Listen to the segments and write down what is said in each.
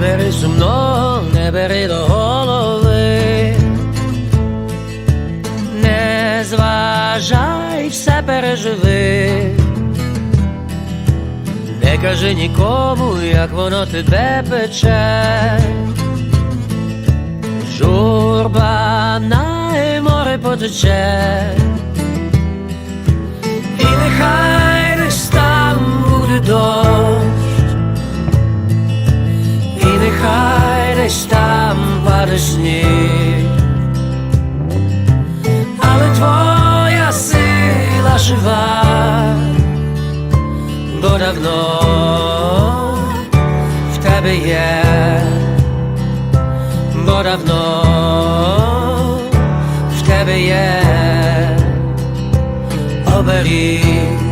давно не бери до голови, не зважай, все переживи, не кажи нікому, як воно тебе пече. Журба на море потече, сніг, але твоя сила жива, бо давно в тебе є. Бо давно в тебе є. Оберіг.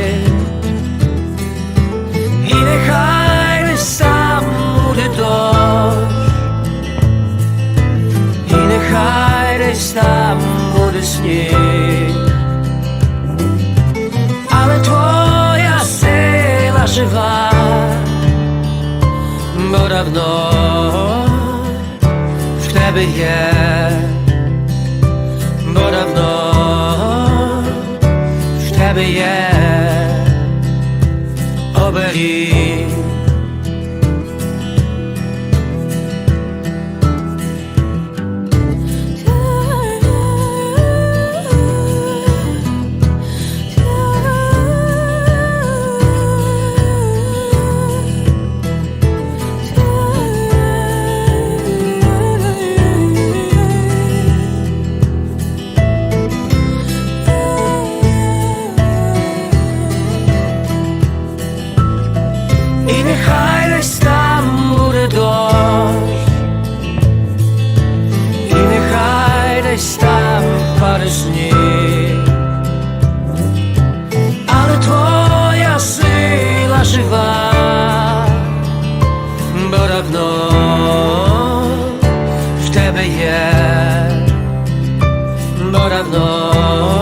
буде сніг, але твоя сила жива, бо давно в тебе є бо давно в тебе є бо давно в тебе є, бо давно